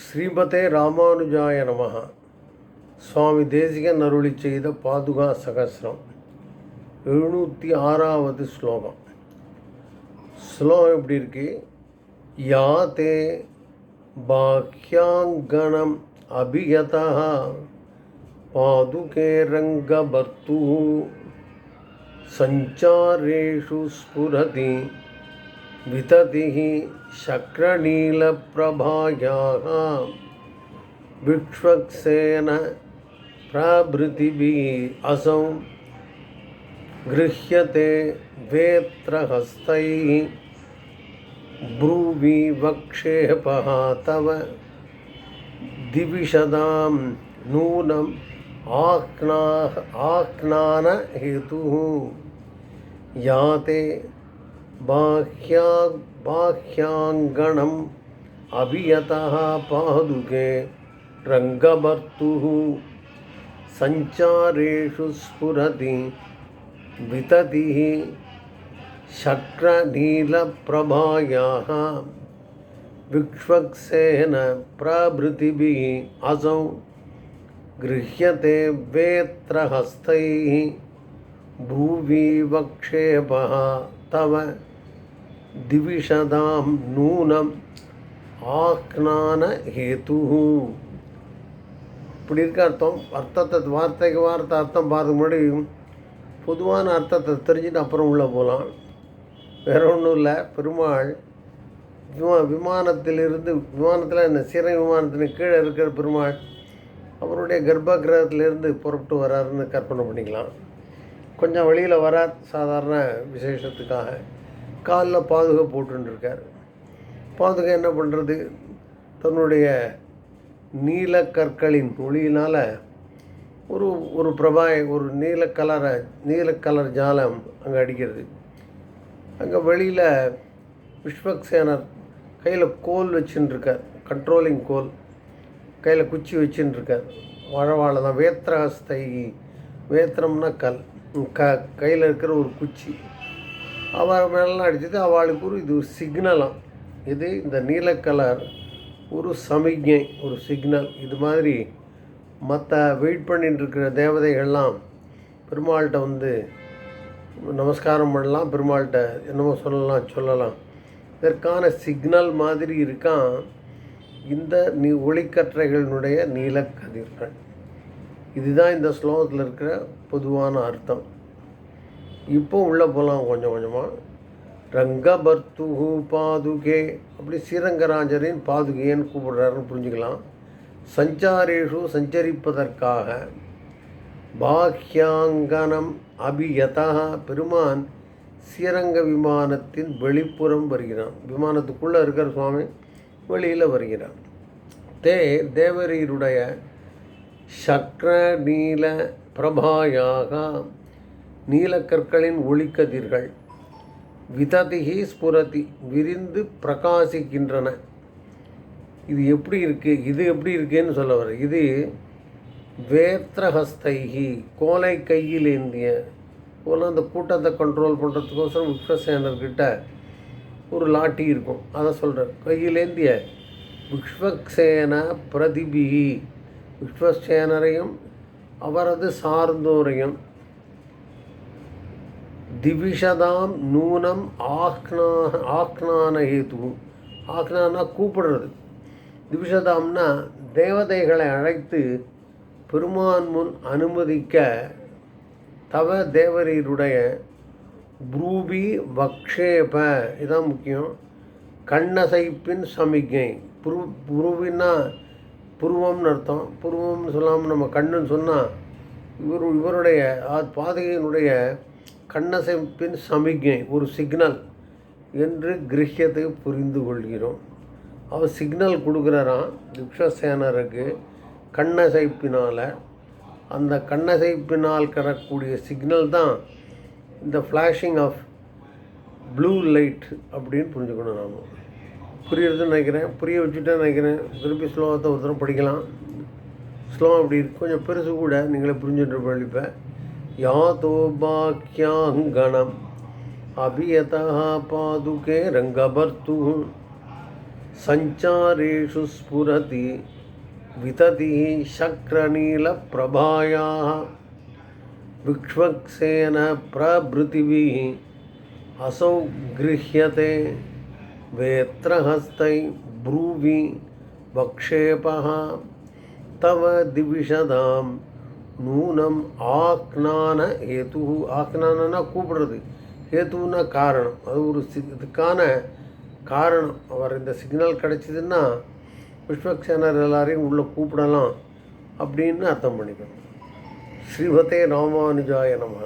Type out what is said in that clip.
ஸ்ரீபதே ராமானுஜாய நம சுவாமி தேசிகன் அருளி செய்த பாதுகா சகசிரம். எழுநூற்றி ஆறாவது ஸ்லோகம். ஸ்லோகம் எப்படி இருக்கு? யா தே பாக்யாங்கணம் அபியதா பாதுகே ரங்கபர்த்து சஞ்சாரேஷு ஸ்புரதி. विततिः शक्रनीलप्रभायाः विक्ष्वक्सेन प्रभृतिभिः असौ गृह्यते वेत्रहस्तैः ब्रूवि वक्षेपः तव दिविशदां नूनम् आह्ना आह्नानहेतुः याते बाह्या बाह्याङ्गणम् अभियतः पादुके रङ्गभर्तुः सञ्चारेषु स्फुरति, विततिः शक्रनीलप्रभायाः विक्ष्वक्सेन प्रभृतिभिः असौ गृह्यते वेत्रहस्तैः भुवि वक्षेपः तव திவிஷதாம் நூனம் ஆக்னான ஹேத்து இப்படி இருக்க அர்த்தம். அர்த்தத்தை வார்த்தைக்கு வார்த்தை அர்த்தம் பார்த்து முன்னாடி. பொதுவான அர்த்தத்தை தெரிஞ்சுட்டு அப்புறம் உள்ளே போகலாம் வேற ஒன்றும் இல்லை. பெருமாள் விமா விமானத்திலிருந்து விமானத்தில் இந்த சீரை விமானத்தின் கீழே இருக்கிற பெருமாள் அவருடைய கர்ப்ப கிரகத்திலேருந்து புறப்பட்டு வராருன்னு கற்பனை பண்ணிக்கலாம். கொஞ்சம் வழியில் வரார் சாதாரண விசேஷத்துக்காக. காலில் பாதுகா போட்டுருக்கார் பாதுகா என்ன பண்ணுறது தன்னுடைய நீல கற்களின் ஒளியினால் ஒரு ஒரு பிரபாய ஒரு நீல கலரை நீல கலர் ஜாலம் அங்கே அடிக்கிறது. அங்கே வெளியில் விஸ்வக்சேனர் கையில் கோல் வச்சுட்டுருக்கார் கண்ட்ரோலிங் கோல். கையில் குச்சி வச்சுட்டுருக்கார் வாழவாழ தான் வேத்திரஹஸ்தை வேத்திரம்னா கல். க கையில் இருக்கிற ஒரு குச்சி. அவள் மேலாம் அடிச்சது அவளுக்கு ஒரு இது சிக்னலாம் இது இந்த நீல கலர் ஒரு சமிக்ஞை ஒரு சிக்னல் இது மாதிரி மற்ற வெயிட் பண்ணிட்டு இருக்கிற தேவதைகள்லாம் பெருமாள்கிட்ட வந்து நமஸ்காரம் பண்ணலாம் பெருமாள்கிட்ட என்னமோ சொல்லலாம் சொல்லலாம். இதற்கான சிக்னல் மாதிரி இருக்கான் இந்த நீ ஒளிக்கற்றைகளினுடைய நீலக்கதிர்கள். இதுதான் இந்த ஸ்லோகத்தில் இருக்கிற பொதுவான அர்த்தம். இப்போ உள்ளே போகலாம் கொஞ்சம் கொஞ்சமாக ரங்கபர்த்துகு பாதுகே. அப்படி ஸ்ரீரங்கராஜரின் பாதுகைன்னு கூப்பிடுறாருன்னு புரிஞ்சுக்கலாம். சஞ்சாரேஷு சஞ்சரிப்பதற்காக பாக்யாங்கனம் அபியதா. பெருமான் ஸ்ரீரங்க விமானத்தின் வெளிப்புறம் வருகிறான். விமானத்துக்குள்ளே இருக்கிற சுவாமி வெளியில் வருகிறான். தே தேவரீருடைய சக்ர நீல பிரபாயாக நீலக்கற்களின் ஒளிக்கதிர்கள் விததிகி ஸ்புரதி விரிந்து பிரகாசிக்கின்றன. இது எப்படி இருக்குது இது எப்படி இருக்குன்னு சொல்ல வர இது வேத்ரஹஸ்தைகி கோலை கையில் ஏந்திய போல அந்த கூட்டத்தை கண்ட்ரோல் பண்ணுறதுக்கோசரம் விஸ்வசேனர்கிட்ட ஒரு லாட்டி இருக்கும். அதை சொல்கிறார் கையில் ஏந்திய விஸ்வக்சேன பிரதிபிகி விஸ்வசேனரையும் அவரது சார்ந்தோரையும் திவிஷதாம் நூனம் ஆக்னா ஆக்னான ஹேது ஆக்னானா கூப்பிடுறது. திவிஷதாம்னா தேவதைகளை அழைத்து பெருமான் முன் அனுமதிக்க தவ தேவரீருடைய ப்ரூபி வக்ஷேப. இதான் முக்கியம். கண்ணசைப்பின் சமிக்ஞை. புரு புருவின்னா புருவம்னு அர்த்தம். புருவம்னு சொல்லாமல் நம்ம கண்ணுன்னு சொன்னால் இவர் இவருடைய பாதகையினுடைய கண்ணசைப்பின் சமிக்ஞை ஒரு சிக்னல் என்று கிரகியத்தை புரிந்து கொள்கிறோம். அவர் சிக்னல் கொடுக்குறாராம் யுக்ஷசேனருக்கு கண்ணசைப்பினால். அந்த கண்ணசைப்பினால் கிடக்கூடிய சிக்னல் தான் இந்த ஃப்ளாஷிங் ஆஃப் ப்ளூ லைட் அப்படின்னு புரிஞ்சுக்கணும் நாம். புரியுறதுன்னு நினைக்கிறேன். புரிய வச்சுட்டே நினைக்கிறேன். திருப்பி ஸ்லோகத்தை ஒருத்தரம் படிக்கலாம். ஸ்லோகம் அப்படி இருக்கு. கொஞ்சம் பெருசு கூட நீங்களே புரிஞ்சுட்டு படிப்ப यातोबाख्याङ्गणम् अभियतः पादुके रङ्गभर्तुः सञ्चारेषु स्फुरति, विततिः शक्रनीलप्रभायाः। विक्ष्वक्सेन प्रभृतिभिः असौ गृह्यते, वेत्रहस्तै ब्रूवि वक्षेपः। तव दिविषदाम् நூனம் ஆக்னான ஹேத்து ஆக்னானா கூப்பிடுறது. ஹேத்துன்னா காரணம். அது ஒரு சி இதுக்கான காரணம். அவர் இந்த சிக்னல் கிடச்சிதுன்னா விஸ்வக்சேனர் எல்லாரையும் உள்ளே கூப்பிடலாம் அப்படின்னு அர்த்தம் பண்ணிக்கணும். ஸ்ரீமதே ராமானுஜாய நம்ம